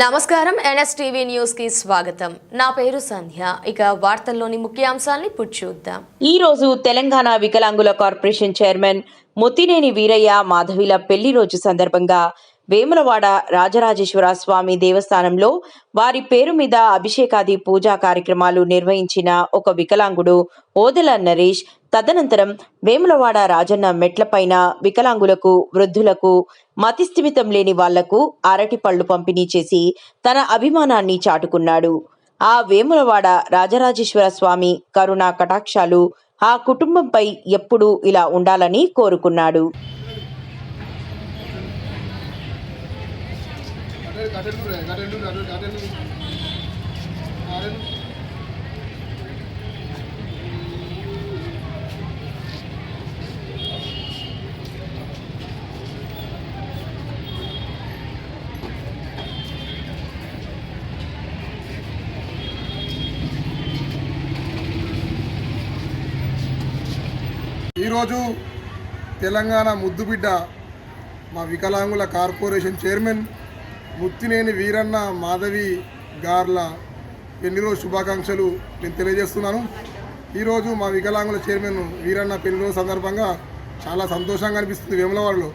నమస్కారం. ఎన్ఎస్టీవీ న్యూస్కి స్వాగతం. నా పేరు సంధ్య. ఇక వార్తల్లోని ముఖ్యాంశాలని ఇప్పుడు చూద్దాం. ఈ రోజు తెలంగాణ వికలాంగుల కార్పొరేషన్ చైర్మన్ ముత్తినేని వీరయ్య మాధవిల పెళ్ళి రోజు సందర్భంగా వేములవాడ రాజరాజేశ్వర స్వామి దేవస్థానంలో వారి పేరు మీద అభిషేకాది పూజా కార్యక్రమాలు నిర్వహించిన ఒక వికలాంగుడు ఓదెల నరేష్ తదనంతరం వేములవాడ రాజన్న మెట్లపైన వికలాంగులకు వృద్ధులకు మతిస్థిమితం లేని వాళ్ళకు అరటి పళ్ళు పంపిణీ చేసి తన అభిమానాన్ని చాటుకున్నాడు. ఆ వేములవాడ రాజరాజేశ్వర స్వామి కరుణా కటాక్షాలు ఆ కుటుంబంపై ఎప్పుడూ ఇలా ఉండాలని కోరుకున్నాడు. ఈరోజు తెలంగాణ ముద్దుబిడ్డ మా వికలాంగుల కార్పొరేషన్ చైర్మన్ ముత్తినేని వీరన్న మాధవి గార్ల పెళ్ళి రోజు శుభాకాంక్షలు నేను తెలియజేస్తున్నాను. ఈరోజు మా వికలాంగుల చైర్మన్ వీరన్న పెళ్ళిరోజు సందర్భంగా చాలా సంతోషంగా అనిపిస్తుంది వేములవాడలో.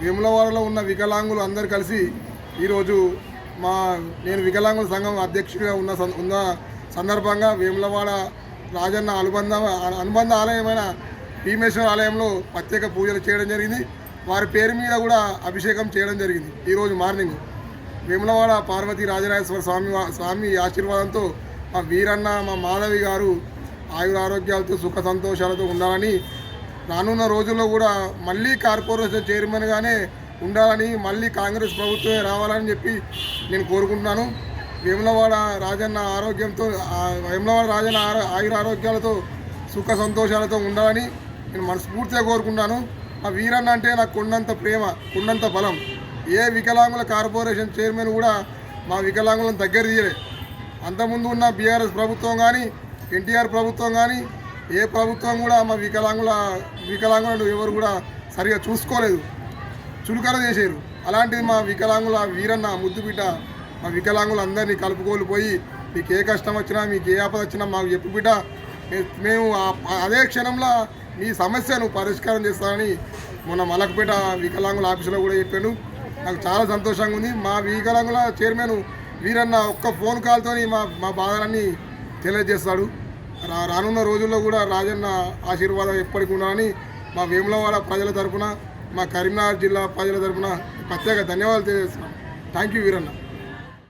వేములవాడలో ఉన్న వికలాంగులు అందరు కలిసి ఈరోజు మా నేను వికలాంగుల సంఘం అధ్యక్షుడిగా ఉన్న సం- ఉన్న సందర్భంగా వేములవాడ రాజన్న అనుబంధ అనుబంధ ఆలయమైన భీమేశ్వర ఆలయంలో ప్రత్యేక పూజలు చేయడం జరిగింది. వారి పేరు మీద కూడా అభిషేకం చేయడం జరిగింది. ఈరోజు మార్నింగ్ వేములవాడ పార్వతీ రాజరాజేశ్వర స్వామి స్వామి ఆశీర్వాదంతో మా వీరన్న మా మాధవి గారు ఆయుర ఆరోగ్యాలతో సుఖ సంతోషాలతో ఉండాలని రానున్న రోజుల్లో కూడా మళ్ళీ కార్పొరేషన్ చైర్మన్గానే ఉండాలని మళ్ళీ కాంగ్రెస్ ప్రభుత్వమే రావాలని చెప్పి నేను కోరుకుంటున్నాను. వేములవాడ రాజన్న ఆరోగ్యంతో వేములవాడ రాజన్న ఆయుర ఆరోగ్యాలతో సుఖ సంతోషాలతో ఉండాలని నేను మనస్ఫూర్తిగా కోరుకుంటాను. ఆ వీరన్న అంటే నాకు కొండంత ప్రేమ కొండంత బలం. ఏ వికలాంగుల కార్పొరేషన్ చైర్మన్ కూడా మా వికలాంగులను దగ్గర తీయలే. అంతకుముందు ఉన్న బీఆర్ఎస్ ప్రభుత్వం కానీ ఎన్టీఆర్ ప్రభుత్వం కానీ ఏ ప్రభుత్వం కూడా మా వికలాంగుల వికలాంగులను ఎవరు కూడా సరిగా చూసుకోలేదు. చులకన చేశారు అలాంటిది మా వికలాంగుల వీరన్న ముద్దు మా వికలాంగులందరినీ కలుపుకోలు పోయి మీకు ఏ కష్టం వచ్చినా మీకు ఏ ఆపద వచ్చినా మాకు చెప్పు బిడ్డ. మేము అదే క్షణంలో మీ సమస్యను పరిష్కారం చేస్తానని మొన్న మలకపేట వికలాంగుల ఆఫీసులో కూడా చెప్పాను. నాకు చాలా సంతోషంగా ఉంది. మా వికలాంగుల చైర్మన్ వీరన్న ఒక్క ఫోన్ కాల్తోని మా మా బాధలన్నీ తెలియజేస్తాడు. రా రానున్న రోజుల్లో కూడా రాజన్న ఆశీర్వాదం ఎప్పటికి ఉండాలని మా వేములవాడ ప్రజల తరఫున మా కరీంనగర్ జిల్లా ప్రజల తరపున ప్రత్యేక ధన్యవాదాలు తెలియజేస్తున్నాను థ్యాంక్ యూ వీరన్న.